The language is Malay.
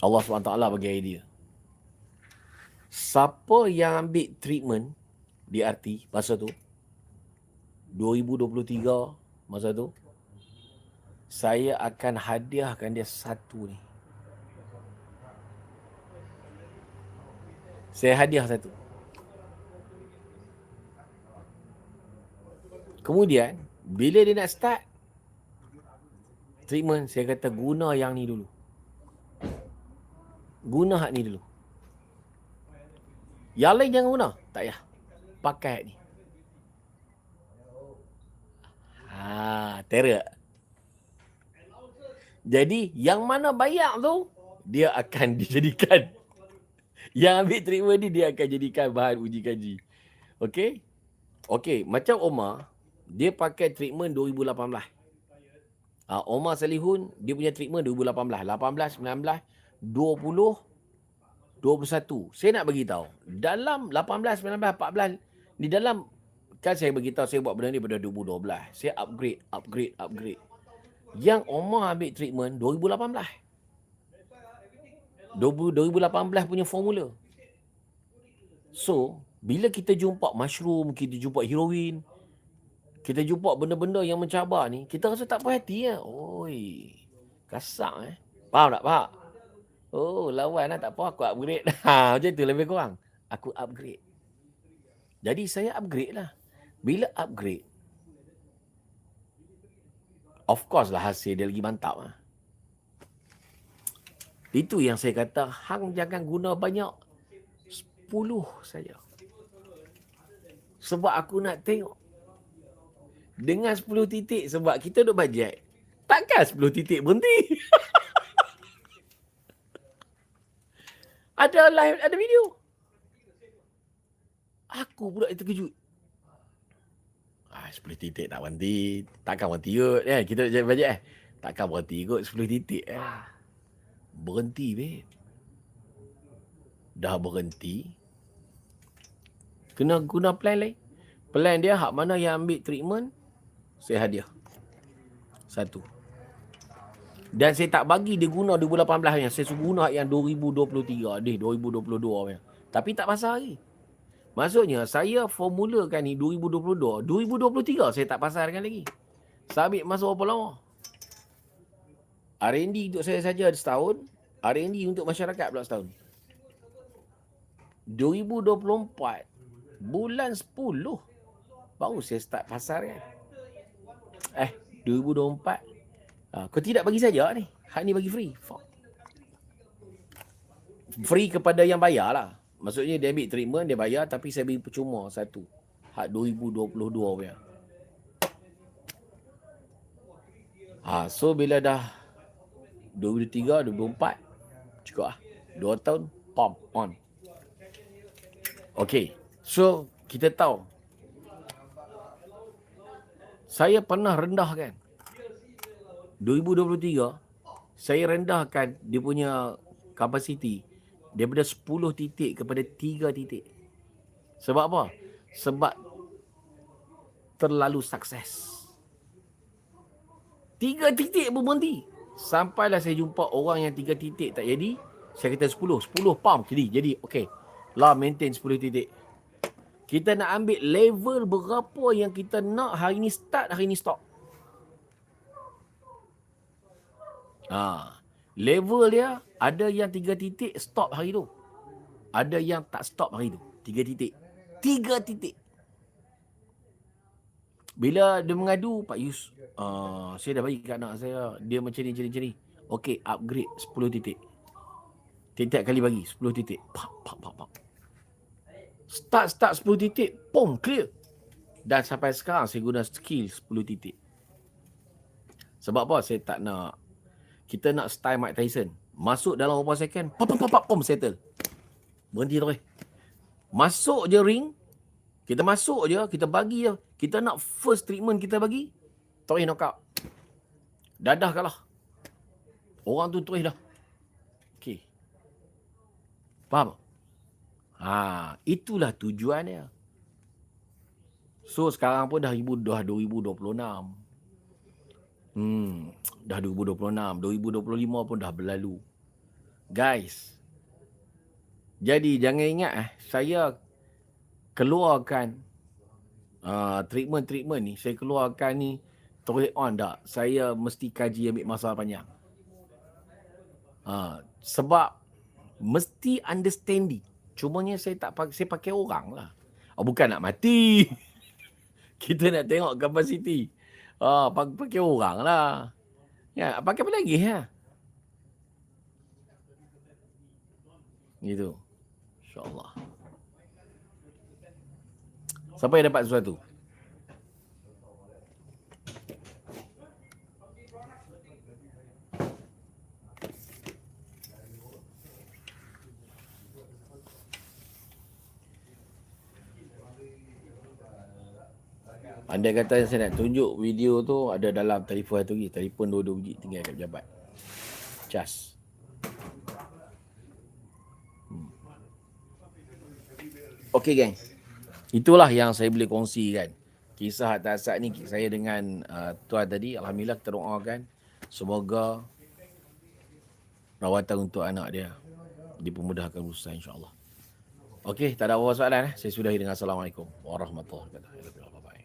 Allah SWT bagi idea. Siapa yang ambil treatment di RT masa tu 2023 masa tu saya akan hadiahkan dia satu ni. Saya hadiah satu. Kemudian, bila dia nak start treatment, saya kata guna yang ni dulu. Guna hak ni dulu. Yang lain jangan guna. Tak payah. Pakai hak ni. Ha, teruk. Jadi, yang mana bayar tu, dia akan dijadikan. Yang ambil treatment ni, dia akan jadikan bahan uji kaji. Okay? Okay, macam Omar, dia pakai treatment 2018. Ha, Omar Salihun, dia punya treatment 2018. 18, 19, 20, 21. Saya nak bagi tahu dalam 18, 19, 14 di dalam kan saya bagi tahu saya buat benda ni pada 2012. Saya upgrade, upgrade, upgrade. Yang Omar ambil treatment 2018. 2018 punya formula. So, bila kita jumpa mushroom, kita jumpa heroin, kita jumpa benda-benda yang mencabar ni, kita rasa tak puas hati ya. Oi. Kasak eh. Faham tak, Pak? Oh, lawan lah tak apa aku upgrade. Ha, macam tu lebih kurang. Aku upgrade. Jadi saya upgrade lah. Bila upgrade, of course lah hasil dia lagi mantap lah. Itu yang saya kata, hang jangan guna banyak. Sepuluh saja. Sebab aku nak tengok. Dengan sepuluh titik, sebab kita duk bajet. Takkan sepuluh titik berhenti. Ada live, ada video. Aku pula yang terkejut. Ah, 10 titik tak berhenti. Takkan berhenti kot. Eh, kita jangan baca eh. Takkan berhenti kot 10 titik eh. Berhenti, babe. Dah berhenti. Kena guna plan lain. Plan dia hak mana yang ambil treatment, saya hadiah. Satu. Dan saya tak bagi dia guna 2018 yang saya suruh guna yang 2023 ni 2022 punya. Tapi tak pasal lagi. Maksudnya saya formulakan ni 2022, 2023 saya tak pasarkan lagi. Ambil masa berapa lama? R&D untuk saya saja setahun, R&D untuk masyarakat pula setahun. 2024 bulan 10 baru saya start pasarkan. Eh, 2024 Ha, kau tidak bagi saja ni. Hak ni bagi free. Fuck. Free kepada yang bayar lah. Maksudnya dia ambil treatment, dia bayar tapi saya bagi percuma satu. Hak 2022 punya. Ha, so bila dah 2023, 2024, cukup lah. Dua tahun, pom, on. Okay, so kita tahu. Saya pernah rendah kan. 2023 saya rendahkan dia punya kapasiti daripada 10 titik kepada 3 titik. Sebab apa? Sebab terlalu sukses. 3 titik pun berhenti. Sampailah saya jumpa orang yang 3 titik tak jadi, saya kata 10, 10 pam jadi. Jadi okey. Lah maintain 10 titik. Kita nak ambil level berapa yang kita nak hari ni start, hari ni stop. Ha. Level dia ada yang tiga titik stop hari tu. Ada yang tak stop hari tu. Tiga titik. Tiga titik. Bila dia mengadu, Pak Yus, uh, saya dah bagi kat anak saya, dia macam ni, macam ni, macam ni. Okey, upgrade 10 titik. Tiap-tiap kali bagi 10 titik. Pak, pak, pak, pak. Start, start 10 titik. Pum, clear. Dan sampai sekarang saya guna skill 10 titik. Sebab apa? Saya tak nak kita nak style Mike Tyson. Masuk dalam beberapa second, pop pop pop pop, settle. Berhenti terus. Masuk je ring, kita masuk je, kita bagi je. Kita nak first treatment kita bagi, terus knockout. Dadah kalah. Orang tu terus dah. Okey. Faham? Ha, itulah tujuan dia. So sekarang pun dah 2026. Hmm, dah 2026, 2025 pun dah berlalu. Guys. Jadi jangan ingat eh, saya keluarkan uh, treatment-treatment ni, saya keluarkan ni terus on tak. Saya mesti kaji ambil masa panjang. Uh, sebab mesti understanding. Cumanya saya tak pakai, saya pakai orang lah. Oh, bukan nak mati. Kita nak tengok kapasiti. Oh, pakai orang lah. Ya, pakai apa lagi ya? Gitu. InsyaAllah. Siapa yang dapat sesuatu? Anda kata saya nak tunjuk video tu ada dalam telefon tu lagi. Telefon dua-dua biji tinggal kat pejabat. Cas. Hmm. Okey geng. Itulah yang saya boleh kongsikan. Kisah atas saat ni saya dengan uh, tuan tadi. Alhamdulillah kita doakan. Semoga rawatan untuk anak dia dipermudahkan urusan insyaAllah. Okey, tak ada apa-apa soalan. Eh? Saya sudahi dengan Assalamualaikum warahmatullahi wabarakatuh. Bye-bye.